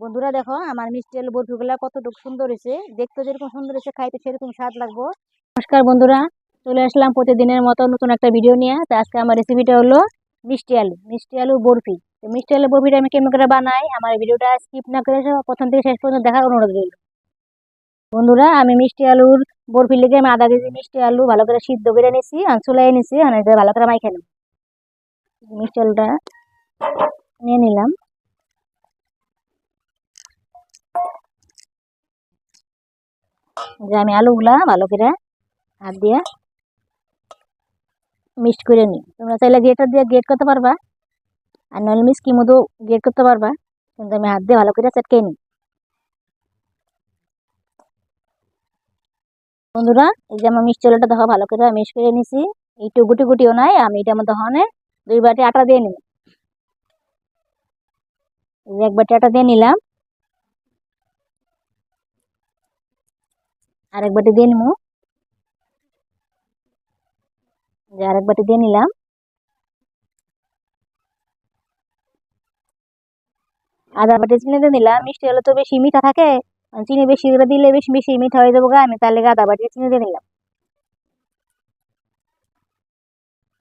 বন্ধুরা দেখো, আমার মিষ্টি আলু বরফিগুলা কতটুকু সুন্দর হয়েছে। দেখতে যেরকম সুন্দর হয়েছে, খাইতে সেরকম স্বাদ লাগবো। নমস্কার বন্ধুরা, চলে আসলাম প্রতিদিনের মতো নতুন একটা ভিডিও নিয়ে। তো আজকে আমার রেসিপিটা হলো মিষ্টি আলু মিষ্টি আলু বরফি। তো মিষ্টি আলু বরফিটা আমি কেমন করে বানাই, আমার ভিডিওটা স্কিপ না করে প্রথম থেকে শেষ পর্যন্ত দেখার অনুরোধ রইল। বন্ধুরা, আমি মিষ্টি আলুর বরফি লেগে আমি আধা কেজি মিষ্টি আলু ভালো করে সিদ্ধ করে নিছি আর চুলাই নিছি আর ভালো করে মাই খেলাম মিষ্টি আলুটা নিয়ে নিলাম। যে আমি আলুগুলা ভালো করে হাত দিয়ে মিক্সড করে নিই। তোমরা চাইলে গ্রেটার দিয়ে গ্রেট করতে পারবা। আর নইলে মিষ্টি মতো গ্রেট করতে পারবা। কিন্তু আমি হাত দিয়ে ভালো করে চটকে নিই। বন্ধুরা, এই যে আমার মিষ্টি আলুটা দেখো, ভালো করে মিক্স করে নিছি। একটু গুটি গুটিও নাই, আমি এটা মধ্যে হনে দুই বাটি আটা দিয়ে নিই। এক বাটি আটা দিয়ে নিলাম। আরেক বাটি দিয়ে নিবো যে আরেক বাটি দিয়ে নিলাম। আধা বাটি চিনি দিয়ে নিলাম। মিষ্টি হলে তো বেশি মিঠা থাকে। চিনি বেশি করে দিলে বেশি বেশি মিঠা হয়ে যাব গা। আমি তাহলে আধা বাটি চিনি দিয়ে নিলাম।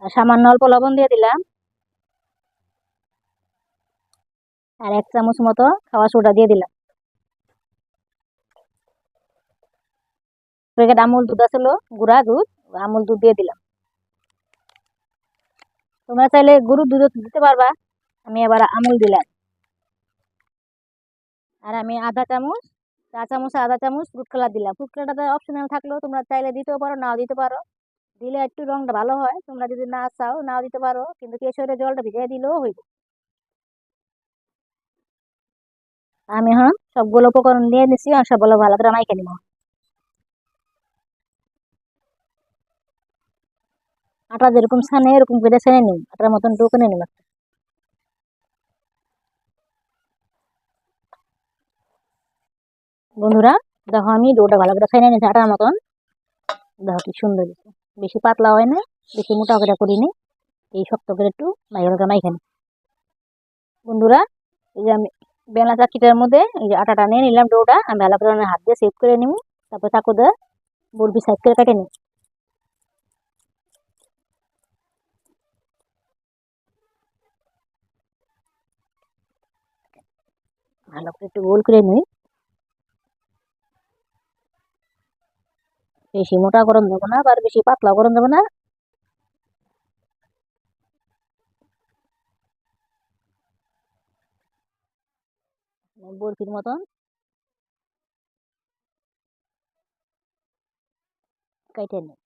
আর সামান্য অল্প লবণ দিয়ে দিলাম। আর এক চামচ মতো খাওয়া সোডা দিয়ে দিলাম। প্যাকেট আমুল দুধ আসলো গুঁড়া দুধ, আমুল দুধ দিয়ে দিলাম। তোমরা চাইলে গরুর দুধ দিতে পারবা। আমি এবার আমুল দিলাম। আর আমি আধা চামচ, চা চামচ আধা চামচ ফ্রুট কালার দিলাম। ফ্রুট কালারটা অপশনাল থাকলেও তোমরা চাইলে দিতেও পারো, নাও দিতে পারো। দিলে একটু রংটা ভালো হয়। তোমরা যদি না চাও, নাও দিতে পারো। কিন্তু কেশরের জলটা ভিজিয়ে দিলেও হইব। আমি হ্যাঁ সবগুলো উপকরণ নিয়ে নিছি আর সবগুলো ভালো করে মাইকে নিব। আটা যেরকম ছানে, এরকম করে ছেনে নিই আটার মতন টুকুনে নিলাম বন্ধুরা, দেখো আমি ডোটা ভালো করে ছেনে নিয়েছি আটার মতন। দেখো কি সুন্দর বেশি পাতলা হয় না, বেশি মোটা করে করিনি এই শক্ত করে একটু করে মাইখানি বন্ধুরা, এই যে আমি বেলা চাকিটার মধ্যে এই যে আটাটা নিয়ে নিলাম ডোটা, আমি ভালো করে হাত দিয়ে সেভ করে নিব তারপর চাকু বরবি সাইড করে কেটে নিই। ভালো করে একটু গোল করে নিই। বেশি মোটা গরম দেবো না, আবার বেশি পাতলা গরম দেবো না। বরফির মতন। কেটে নিই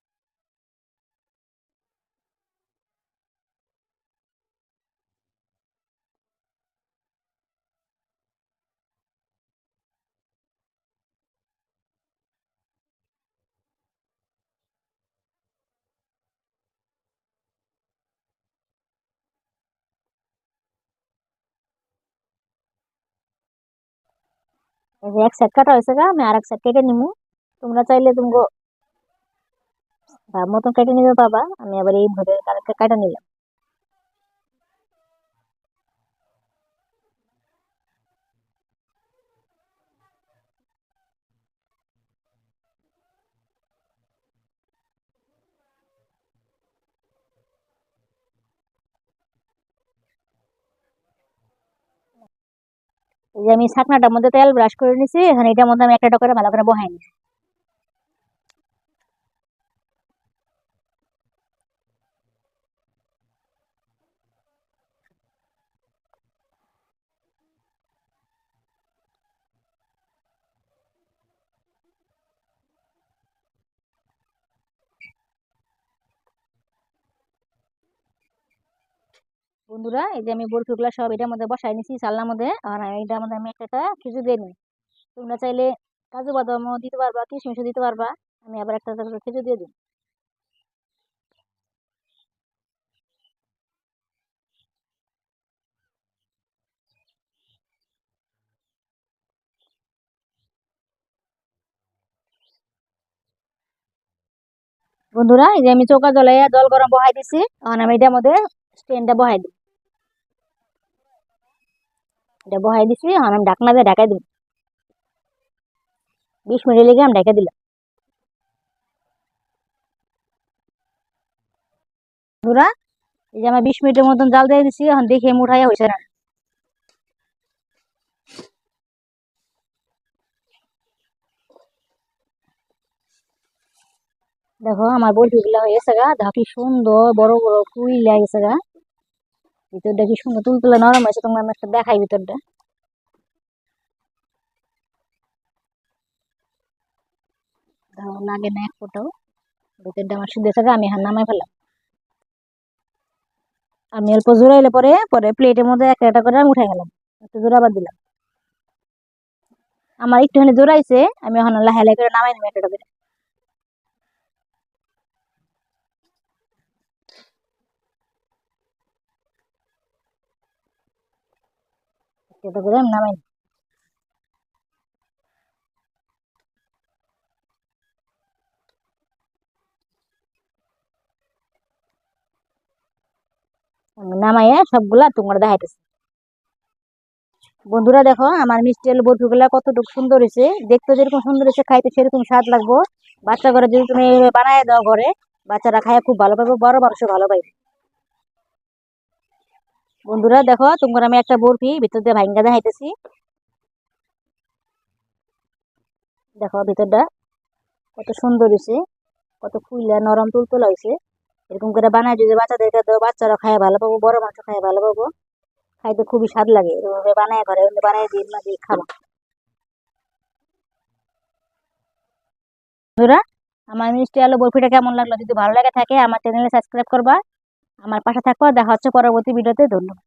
এক সাইড কাটা হয়েছে গা আমি আর এক সাইড কেটে নিবো তোমরা চাইলে তুমি মতন কেটে নিতে পাবা আমি আবার এইভাবে কেটে নিলাম এই যে আমি ছাকনাটার মধ্যে তেল ব্রাশ করে নিছি, এখানে এটার মধ্যে আমি একটা একটা করে ভালো করে বহাই নিছি। বন্ধুরা, এই যে আমি বরফিগুলো সব এটার মধ্যে বসাই নিছি চালনার মধ্যে, আর এটার মধ্যে আমি একটা কিছু দিয়ে নিই। তোমরা চাইলে কাজু বাদামও দিতে পারবা, কিশমিশও দিতে পারবা, আমি আবার একটা কিছু দিয়ে দিই। বন্ধুরা, এই যে আমি চৌকা জ্বলাইয়া জল গরম বহাই দিছি এখন আমি এটার মধ্যে স্ট্যান্ডটা বহাই দিই। এটা বহাই দিছি, এখন আমি ঢাকনা দিয়ে ঢাকাই দিব। বিশ মিনিট লেগে আমি ঢাকা দিলাম। বন্ধুরা, এই যে আমার বিশ মিনিটের মতন জাল দিয়ে দিছি, এখন দেখে আমি উঠাইয়া হয়েছে না। দেখো, আমার বরফিগুলা হয়ে গেছে গা কি সুন্দর বড় বড় কুই গেছে গা। ভিতরটা কি সুন্দর তুলতুলে নরম হয়েছে তোমার আমি একটা দেখাই ভিতরটা। লাগে না এক ফোটাও। ভিতরটা আমার শুধু আছে গা, আমি হার নামাই ফেলাম আমি অল্প জোড়াইলে পরে পরে প্লেটের মধ্যে একটা একটা করে আমি উঠাই গেলাম একটু জোড়াবার দিলাম। আমার একটুখানি জোড়াইছে আমি এখন লাহে লাহে করে নামাই একটা একটা করে। একটা করে নামাই নামাইয়া সবগুলা তোমরা দেখাইতেছি বন্ধুরা দেখো, আমার মিষ্টি আলু বরফিগুলা কতটুকু সুন্দর হয়েছে। দেখতে যেরকম সুন্দর হয়েছে, খাইতে সেরকম স্বাদ লাগবো। বাচ্চা ঘরে যদি তুমি বানায় দাও ঘরে, বাচ্চারা খায় খুব ভালো পাবে বড় মানুষ ভালো পাইবে। বন্ধুরা দেখো, তোমরা আমি একটা বরফি ভিতর দিয়ে ভাঙ্গা দেখাইতেছি। দেখো ভিতরটা কত সুন্দর হয়েছে কত ফুইলা নরম তুলতুলা হয়েছে এরকম করে বানায় যদি বাচ্চাদেরকে দাও, বাচ্চারা খায় ভালো পাবো, বড় মানুষ খায় ভালো পাবো। খাইতে খুবই স্বাদ লাগে, এরকম বানায় ঘরে বানায় দিন না দিয়ে খাব। বন্ধুরা, আমার মিষ্টি আলু বরফিটা কেমন লাগল যদি ভালো লাগে থাকে, আমার চ্যানেলে সাবস্ক্রাইব করবা। আমার পাশে থাকো দেখা হচ্ছে পরবর্তী ভিডিওতে। ধন্যবাদ।